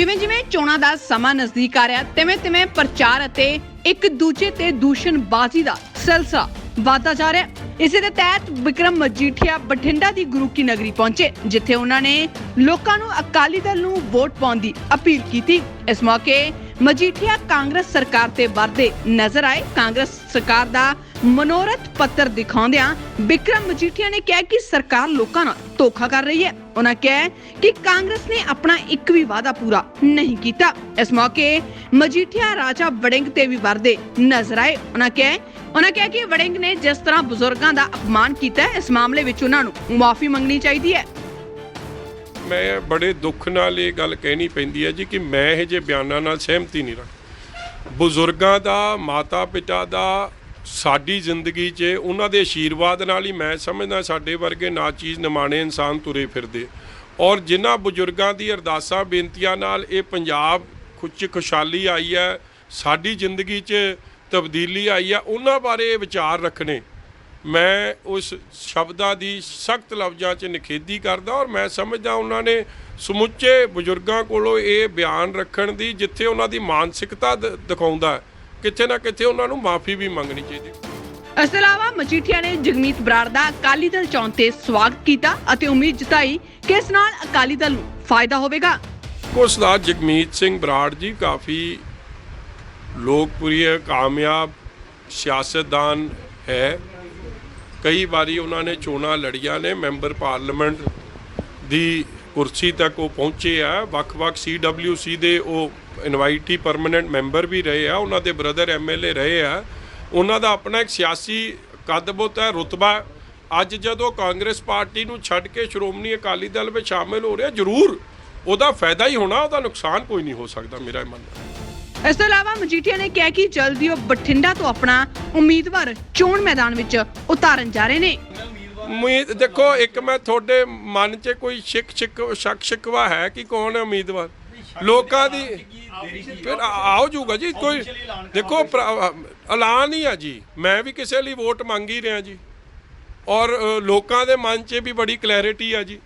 ਜਿਵੇਂ ਜਿਵੇਂ ਚੋਣਾਂ ਦਾ ਸਮਾਂ ਨਜ਼ਦੀਕ ਆ ਰਿਹਾ, ਤਿਵੇਂ ਤਿਵੇਂ ਪ੍ਰਚਾਰ ਅਤੇ ਇੱਕ ਦੂਜੇ ਤੇ ਦੂਸ਼ਣਬਾਜ਼ੀ ਦਾ ਸਿਲਸਿਲਾ ਵਾਧਾ ਜਾ ਰਿਹਾ ਹੈ। ਇਸੇ ਦੇ ਤਹਿਤ ਵਿਕਰਮ ਮਜੀਠੀਆ ਬਠਿੰਡਾ ਦੀ ਗੁਰੂ ਕੀ ਨਗਰੀ ਪਹੁੰਚੇ, ਜਿੱਥੇ ਉਹਨਾਂ ਨੇ ਲੋਕਾਂ ਨੂੰ ਅਕਾਲੀ ਦਲ ਨੂੰ ਵੋਟ ਪਾਉਣ ਦੀ ਅਪੀਲ ਕੀਤੀ ਇਸ ਮੌਕੇ ਮਜੀਠੀਆ ਕਾਂਗਰਸ ਸਰਕਾਰ ਤੇ ਵਰਦੇ ਨਜ਼ਰ ਆਏ। ਕਾਂਗਰਸ ਸਰਕਾਰ ਦਾ ਮਨੋਰਥ ਪੱਤਰ ਦਿਖਾਉਂਦਿਆਂ ਵਿਕਰਮ ਮਜੀਠੀਆ ਨੇ ਕਿਹਾ ਕਿ ਸਰਕਾਰ ਲੋਕਾਂ ਨਾਲ ਧੋਖਾ ਕਰ ਰਹੀ ਹੈ। ਉਹਨਾਂ ਕਿਹਾ ਕਿ ਕਾਂਗਰਸ ਨੇ ਆਪਣਾ ਇੱਕ ਵੀ ਵਾਅਦਾ ਪੂਰਾ ਨਹੀਂ ਕੀਤਾ। ਇਸ ਮੌਕੇ ਮਜੀਠੀਆ ਰਾਜਾ ਵੜਿੰਗ ਤੇ ਵੀ ਵਰਦੇ ਨਜ਼ਰ ਆਏ। ਉਹਨਾਂ ਕਿਹਾ ਉਹਨਾਂ ਕਿਹਾ ਕਿ ਵੜਿੰਗ ਨੇ ਜਿਸ ਤਰ੍ਹਾਂ ਬਜ਼ੁਰਗਾਂ ਦਾ ਅਪਮਾਨ ਕੀਤਾ ਹੈ, ਇਸ ਮਾਮਲੇ ਵਿੱਚ ਉਹਨਾਂ ਨੂੰ ਮੁਆਫੀ ਮੰਗਣੀ ਚਾਹੀਦੀ ਹੈ। ਮੈਂ ਬੜੇ ਦੁੱਖ ਨਾਲ ਇਹ ਗੱਲ ਕਹਿਣੀ ਪੈਂਦੀ ਹੈ ਜੀ ਕਿ ਮੈਂ ਇਹ ਜੇ ਬਿਆਨਾਂ ਨਾਲ ਸਹਿਮਤੀ ਨਹੀਂ ਰੱਖ ਬਜ਼ੁਰਗਾਂ ਦਾ ਮਾਤਾ ਪਿਤਾ ਦਾ, ਸਾਡੀ ਜ਼ਿੰਦਗੀ 'ਚ ਉਹਨਾਂ ਦੇ ਆਸ਼ੀਰਵਾਦ ਨਾਲ ਹੀ ਮੈਂ ਸਮਝਦਾ ਸਾਡੇ ਵਰਗੇ ਨਾ ਚੀਜ਼ ਨਿਮਾਣੇ ਇਨਸਾਨ ਤੁਰੇ ਫਿਰਦੇ। ਔਰ ਜਿਨ੍ਹਾਂ ਬਜ਼ੁਰਗਾਂ ਦੀ ਅਰਦਾਸਾਂ, ਬੇਨਤੀਆਂ ਨਾਲ ਇਹ ਪੰਜਾਬ ਖੁੱਚ ਖੁਸ਼ਹਾਲੀ ਆਈ ਹੈ, ਸਾਡੀ ਜ਼ਿੰਦਗੀ 'ਚ ਤਬਦੀਲੀ ਆਈ ਹੈ, ਉਹਨਾਂ ਬਾਰੇ ਵਿਚਾਰ ਰੱਖਣੇ। ਮੈਂ ਉਸ ਸ਼ਬਦਾਂ ਦੀ ਸਖਤ ਲਫ਼ਜ਼ਾਂ 'ਚ ਨਿਖੇਧੀ ਕਰਦਾ ਔਰ ਮੈਂ ਸਮਝਦਾ ਉਹਨਾਂ ਨੇ ਸਮੁੱਚੇ ਬਜ਼ੁਰਗਾਂ ਕੋਲੋਂ ਇਹ ਬਿਆਨ ਰੱਖਣ ਦੀ ਜਿੱਥੇ ਉਹਨਾਂ ਦੀ ਮਾਨਸਿਕਤਾ ਦ- ਦਿਖਾਉਂਦਾ ਕਿਤੇ ਨਾ ਕਿਤੇ ਉਹਨਾਂ ਨੂੰ ਮਾਫੀ ਵੀ ਮੰਗਣੀ ਚਾਹੀਦੀ। ਇਸ ਤੋਂ ਇਲਾਵਾ ਮਜੀਠੀਆ ਨੇ ਜਗਮੀਤ ਬਰਾੜ ਦਾ ਅਕਾਲੀ ਦਲ ਚੋਣ ਤੇ ਸਵਾਗਤ ਕੀਤਾ ਅਤੇ ਉਮੀਦ ਜਤਾਈ ਕਿ ਇਸ ਨਾਲ ਅਕਾਲੀ ਦਲ ਨੂੰ ਫਾਇਦਾ ਹੋਵੇਗਾ। ਕੋ ਸਰਦਾਰ ਜਗਮੀਤ ਸਿੰਘ ਬਰਾੜ ਜੀ ਕਾਫੀ ਲੋਕਪ੍ਰਿय ਕਾਮਯਾਬ ਸਿਆਸਤਦਾਨ ਹੈ। ਕਈ ਵਾਰੀ ਉਹਨਾਂ ਨੇ ਚੋਣਾਂ ਲੜੀਆਂ ਨੇ, ਮੈਂਬਰ ਪਾਰਲੀਮੈਂਟ ਦੀ ਕੁਰਸੀ ਤੱਕ ਉਹ ਪਹੁੰਚੇ ਆ, ਵੱਖ-ਵੱਖ ਸੀਡਬਲਯੂਸੀ ਦੇ ਉਹ ਇਨਵਾਈਟੀ ਪਰਮਨੈਂਟ ਮੈਂਬਰ ਵੀ ਰਹੇ ਆ, ਉਹਨਾਂ ਦੇ ਬ੍ਰਦਰ ਐਮਐਲਏ ਰਹੇ ਆ। ਉਹਨਾਂ ਦਾ ਆਪਣਾ ਇੱਕ ਸਿਆਸੀ ਕਦਬੁੱਤ ਹੈ, ਰੁਤਬਾ। ਅੱਜ ਜਦੋਂ ਕਾਂਗਰਸ ਪਾਰਟੀ ਨੂੰ ਛੱਡ ਕੇ ਸ਼੍ਰੋਮਣੀ ਅਕਾਲੀ ਦਲ ਵਿੱਚ ਸ਼ਾਮਿਲ ਹੋ ਰਿਹਾ, ਜ਼ਰੂਰ ਉਹਦਾ ਫਾਇਦਾ ਹੀ ਹੋਣਾ, ਉਹਦਾ ਨੁਕਸਾਨ ਕੋਈ ਨਹੀਂ ਹੋ ਸਕਦਾ, ਮੇਰਾ ਇਹ ਮੰਨਣਾ। ਇਸ ਤੋਂ ਇਲਾਵਾ ਮਜੀਠੀਆ ਨੇ ਕਿਹਾ ਕਿ ਜਲਦੀ ਉਹ ਬਠਿੰਡਾ ਤੋਂ ਆਪਣਾ ਉਮੀਦਵਾਰ ਚੋਣ ਮੈਦਾਨ ਵਿੱਚ ਉਤਾਰਨ ਜਾ ਰਹੇ ਨੇ। ਉਮੀਦ, ਦੇਖੋ, ਇੱਕ ਮੈਂ ਤੁਹਾਡੇ ਮਨ 'ਚ ਕੋਈ ਸ਼ਿਕ ਸ਼ਿਕ, ਸ਼ੱਕ, ਸ਼ਿਕਵਾ ਹੈ ਕਿ ਕੌਣ ਹੈ ਉਮੀਦਵਾਰ? ਲੋਕਾਂ ਦੀ ਫਿਰ ਆ- ਜੂਗਾ ਜੀ, ਕੋਈ ਦੇਖੋ ਐਲਾਨ ਹੀ ਆ ਜੀ। ਮੈਂ ਵੀ ਕਿਸੇ ਲਈ ਵੋਟ ਮੰਗ ਹੀ ਰਿਹਾ ਜੀ। ਔਰ ਲੋਕਾਂ ਦੇ ਮਨ 'ਚ ਵੀ ਬੜੀ ਕਲੈਰਿਟੀ ਆ ਜੀ।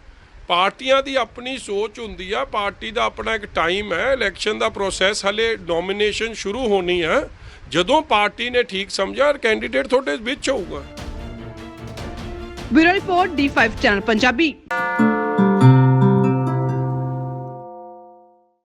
ਪਾਰਟੀਆਂ ਦੀ ਆਪਣੀ ਸੋਚ ਹੁੰਦੀ ਆ, ਪਾਰਟੀ ਦਾ ਆਪਣਾ ਇੱਕ ਟਾਈਮ ਹੈ ਇਲੈਕਸ਼ਨ ਦਾ ਪ੍ਰੋਸੈਸ ਹਲੇ ਨੋਮੀਨੇਸ਼ਨ ਸ਼ੁਰੂ ਹੋਣੀ ਆ। ਜਦੋਂ ਪਾਰਟੀ ਨੇ ਠੀਕ ਸਮਝਿਆ ਕੈਂਡੀਡੇਟ ਤੁਹਾਡੇ ਵਿੱਚ ਹੋਊਗਾ। Bureau report D5 channel Punjabi.